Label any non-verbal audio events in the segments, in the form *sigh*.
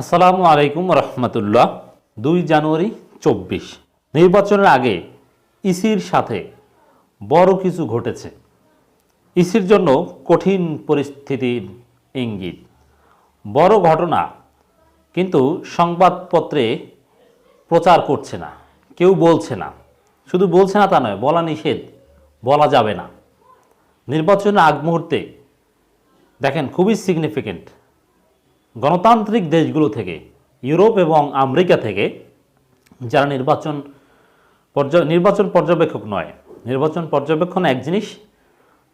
আসসালামু আলাইকুম রহমতুল্লাহ। দুই জানুয়ারি চব্বিশ। নির্বাচনের আগে ইসির সাথে বড় কিছু ঘটেছে। ইসির জন্য কঠিন পরিস্থিতির ইঙ্গিত। বড় ঘটনা, কিন্তু সংবাদপত্রে প্রচার করছে না। কেউ বলছে না। শুধু বলছে না তা নয়, বলা নিষেধ, বলা যাবে না। নির্বাচনের আগ মুহূর্তে দেখেন, খুবই সিগনিফিকেন্ট গণতান্ত্রিক দেশগুলো থেকে, ইউরোপ এবং আমেরিকা থেকে, যারা নির্বাচন পর্য, নির্বাচন পর্যবেক্ষক নয়। নির্বাচন পর্যবেক্ষণ এক জিনিস,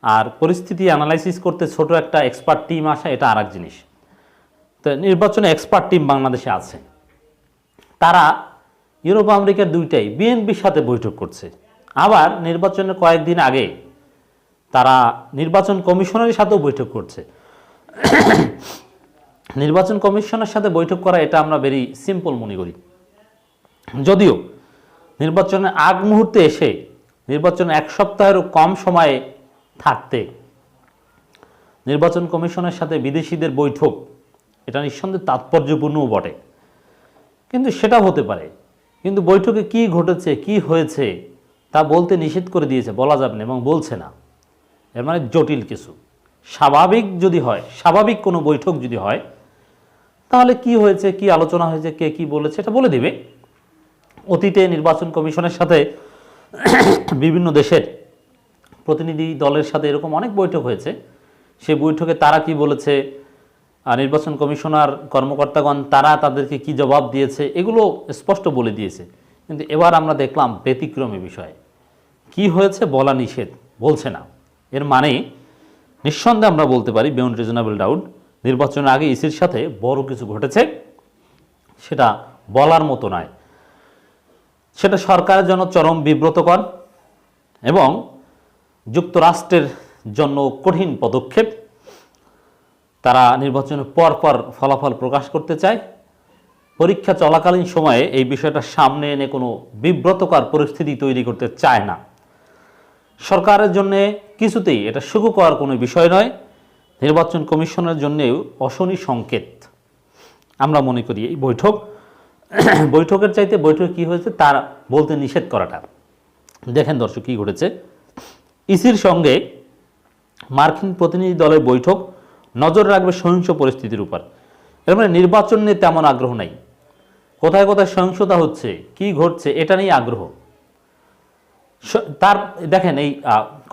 আর পরিস্থিতি অ্যানালাইসিস করতে ছোট একটা এক্সপার্ট টিম আসা, এটা আর জিনিস। তো নির্বাচনে এক্সপার্ট টিম বাংলাদেশে আছে। তারা ইউরোপ, আমেরিকার দুইটাই, বিএনপির সাথে বৈঠক করছে। আবার নির্বাচনের কয়েকদিন আগে তারা নির্বাচন কমিশনের সাথেও বৈঠক করছে। নির্বাচন কমিশনের সাথে বৈঠক করা, এটা আমরা ভেরি সিম্পল মনে করি। যদিও নির্বাচনের আগ মুহূর্তে এসে, নির্বাচন এক সপ্তাহেরও কম সময়ে থাকতে, নির্বাচন কমিশনের সাথে বিদেশিদের বৈঠক, এটা নিঃসন্দেহে তাৎপর্যপূর্ণও বটে। কিন্তু সেটা হতে পারে। কিন্তু বৈঠকে কি ঘটেছে, কি হয়েছে, তা বলতে নিষেধ করে দিয়েছে, বলা যাবে না এবং বলছে না। এর মানে জটিল কিছু। স্বাভাবিক যদি হয়, স্বাভাবিক কোনো বৈঠক যদি হয় তাহলে কি হয়েছে, কি আলোচনা হয়েছে, কে কি বলেছে, এটা বলে দিবে। অতীতে নির্বাচন কমিশনের সাথে *clears throat* বিভিন্ন দেশের প্রতিনিধি দলের সাথে এরকম অনেক বৈঠক হয়েছে। সেই বৈঠকে তারা কি বলেছে আর নির্বাচন কমিশনার, কর্মকর্তাগণ, তারা তাদেরকে কি জবাব দিয়েছে, এগুলো স্পষ্ট বলে দিয়েছে। কিন্তু এবার আমরা দেখলাম ব্যতিক্রমী বিষয়। কি হয়েছে বলা নিষেধ, বলছে না। এর মানে নিঃসন্দেহে আমরা বলতে পারি বিয়ন্ড রিজনেবল ডাউট নির্বাচনের আগে ইসির সাথে বড় কিছু ঘটেছে, সেটা বলার মতো নয়। সেটা সরকারের জন্য চরম বিব্রতকর এবং যুক্তরাষ্ট্রের জন্য কঠিন পদক্ষেপ। তারা নির্বাচনের পর পর ফলাফল প্রকাশ করতে চায়। পরীক্ষা চলাকালীন সময়ে এই বিষয়টা সামনে এনে কোনো বিব্রতকর পরিস্থিতি তৈরি করতে চায় না। সরকারের জন্যে কিছুতেই এটা সুখকর কোনো বিষয় নয়। নির্বাচন কমিশনের জন্যেও অশনি সংকেত। আমরা মনে করি এই বৈঠক, *clears throat* বৈঠকের চাইতে বৈঠক কি হয়েছে তার বলতে নিষেধ করাটা। দেখেন দর্শক কী ঘটেছে। ইসির সঙ্গে মার্কিন প্রতিনিধি দলের বৈঠক নজর রাখবে সহিংস পরিস্থিতির উপর। এর মানে নির্বাচন নিয়ে তেমন আগ্রহ নাই। কোথায় কোথায় সহিংসতা হচ্ছে, কি ঘটছে, এটা নিয়ে আগ্রহ। তার দেখেন এই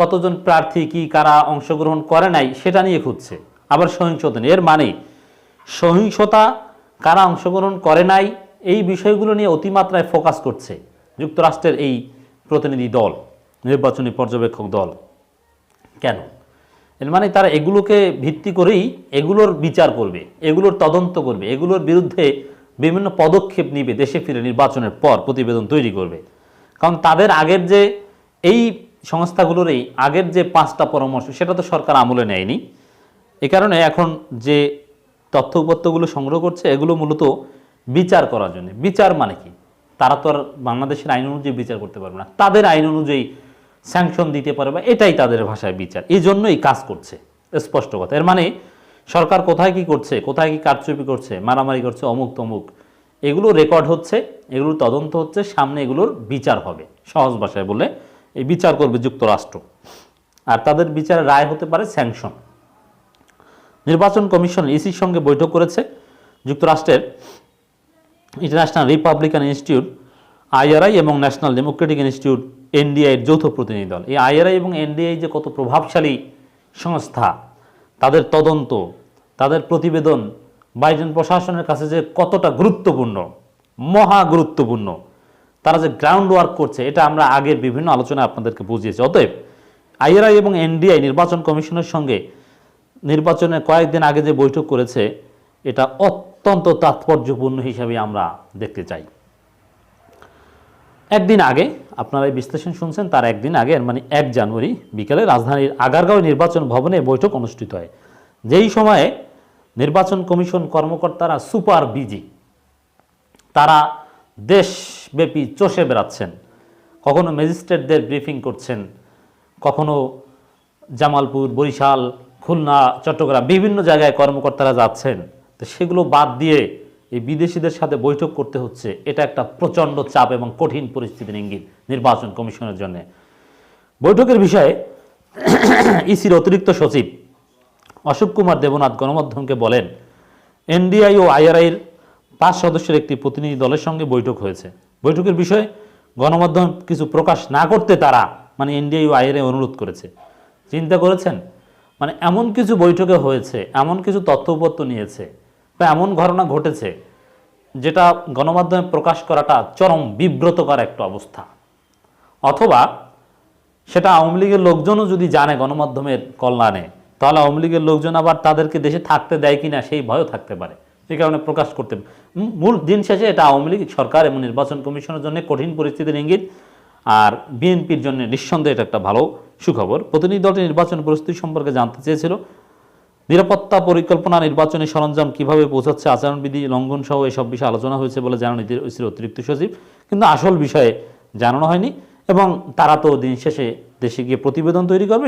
কতজন প্রার্থী কি কারা অংশগ্রহণ করে নাই সেটা নিয়ে খুঁজছে। আবার সহিংসতা এর মানে সহিংসতা কারা অংশগ্রহণ করে নাই এই বিষয়গুলো নিয়ে অতিমাত্রায় ফোকাস করছে যুক্তরাষ্ট্রের এই প্রতিনিধি দল, নির্বাচনী পর্যবেক্ষক দল। কেন? এর মানে তারা এগুলোকে ভিত্তি করেই এগুলোর বিচার করবে, এগুলোর তদন্ত করবে, এগুলোর বিরুদ্ধে বিভিন্ন পদক্ষেপ নিবে, দেশে ফিরে নির্বাচনের পর প্রতিবেদন তৈরি করবে। কারণ তাদের আগের যে এই সংস্থাগুলোর এই আগের যে পাঁচটা পরামর্শ, সেটা তো সরকার আমলে নেয়নি। এ কারণে এখন যে তথ্য উপত্যগুলো সংগ্রহ করছে, এগুলো মূলত বিচার করার জন্য। বিচার মানে কি? তারা তো আর বাংলাদেশের আইন অনুযায়ী বিচার করতে পারবে না। তাদের আইন অনুযায়ী স্যাংশন দিতে পারে বা এটাই তাদের ভাষায় বিচার। এই জন্যই কাজ করছে, স্পষ্ট কথা। এর মানে সরকার কোথায় কি করছে, কোথায় কি কারচুপি করছে, মারামারি করছে, অমুক তমুক, এগুলো রেকর্ড হচ্ছে, এগুলোর তদন্ত হচ্ছে, সামনে এগুলোর বিচার হবে। সহজ ভাষায় বলে এই বিচার করবে যুক্তরাষ্ট্র। আর তাদের বিচারে রায় হতে পারে স্যাংশন নির্বাচন কমিশন ইসির সঙ্গে বৈঠক করেছে যুক্তরাষ্ট্রের ইন্টারন্যাশনাল রিপাবলিকান ইনস্টিটিউট আইআরআই এবং ন্যাশনাল ডেমোক্রেটিক ইনস্টিটিউট এনডিআই এর যৌথ প্রতিনিধি দল। এই আইআরআই এবং এনডিআই যে কত প্রভাবশালী সংস্থা, তাদের তদন্ত, তাদের প্রতিবেদন বাইডেন প্রশাসনের কাছে যে কতটা গুরুত্বপূর্ণ, মহা গুরুত্বপূর্ণ তারা যে গ্রাউন্ড ওয়ার্ক করছে, এটা আমরা আগের বিভিন্ন আলোচনায় আপনাদেরকে বুঝিয়েছি। অতএব, আইআরআই এবং এনডিআই নির্বাচন কমিশনের সঙ্গে নির্বাচনের কয়েকদিন আগে যে বৈঠক করেছে, এটা অত্যন্ত তাৎপর্যপূর্ণ হিসাবে আমরা দেখতে চাই। একদিন আগে, আপনারা এই বিশ্লেষণ শুনছেন, তার একদিন আগে মানে এক জানুয়ারি বিকেলে রাজধানীর আগারগাঁও নির্বাচন ভবনে বৈঠক অনুষ্ঠিত হয়। যেই সময়ে নির্বাচন কমিশন কর্মকর্তারা সুপার বিজি, তারা দেশব্যাপী চষে বেড়াচ্ছেন। কখনো ম্যাজিস্ট্রেটদের ব্রিফিং করছেন, কখনো জামালপুর, বরিশাল, খুলনা, চট্টগ্রাম বিভিন্ন জায়গায় কর্মকর্তারা যাচ্ছেন। তো সেগুলো বাদ দিয়ে এই বিদেশিদের সাথে বৈঠক করতে হচ্ছে। এটা একটা প্রচণ্ড চাপ এবং কঠিন পরিস্থিতির ইঙ্গিত নির্বাচন কমিশনের জন্য। বৈঠকের বিষয়ে ইসির অতিরিক্ত সচিব অশোক কুমার দেবনাথ গণমাধ্যমকে বলেন, এনডিআই ও আইআরআইয়ের পাঁচ সদস্যের একটি প্রতিনিধি দলের সঙ্গে বৈঠক হয়েছে। বৈঠকের বিষয়ে গণমাধ্যম কিছু প্রকাশ না করতে তারা মানে এনডিআই ও আইআরআই অনুরোধ করেছে। চিন্তা করেছেন মানে এমন কিছু বৈঠকে হয়েছে, এমন কিছু তথ্যপত্র নিয়েছে বা এমন ঘটনা ঘটেছে যেটা গণমাধ্যমে প্রকাশ করাটা চরম বিব্রতকর একটা অবস্থা। অথবা সেটা আওয়ামী লীগের লোকজনও যদি জানে, গণমাধ্যমের কল্যাণে তাহলে আওয়ামী লীগের লোকজন আবার তাদেরকে দেশে থাকতে দেয় কিনা সেই ভয়ও থাকতে পারে। সেই কারণে প্রকাশ করতে মূল দিন শেষে এটা আওয়ামী লীগ, সরকার এবং নির্বাচন কমিশনের জন্য কঠিন পরিস্থিতির ইঙ্গিত। আর বিএনপির জন্য নিঃসন্দেহে এটা একটা ভালো সুখবর। প্রতিনিধি দলটি নির্বাচন পরিস্থিতি সম্পর্কে জানতে চেয়েছিল। নিরাপত্তা পরিকল্পনা নির্বাচনী সরঞ্জাম কীভাবে পৌঁছাচ্ছে, আচরণবিধি লঙ্ঘন সহ এসব বিষয়ে আলোচনা হয়েছে বলে জানান ইসির অতিরিক্ত সচিব। কিন্তু আসল বিষয়ে জানানো হয়নি এবং তারা তো দিন শেষে দেশে গিয়ে প্রতিবেদন তৈরি করবে।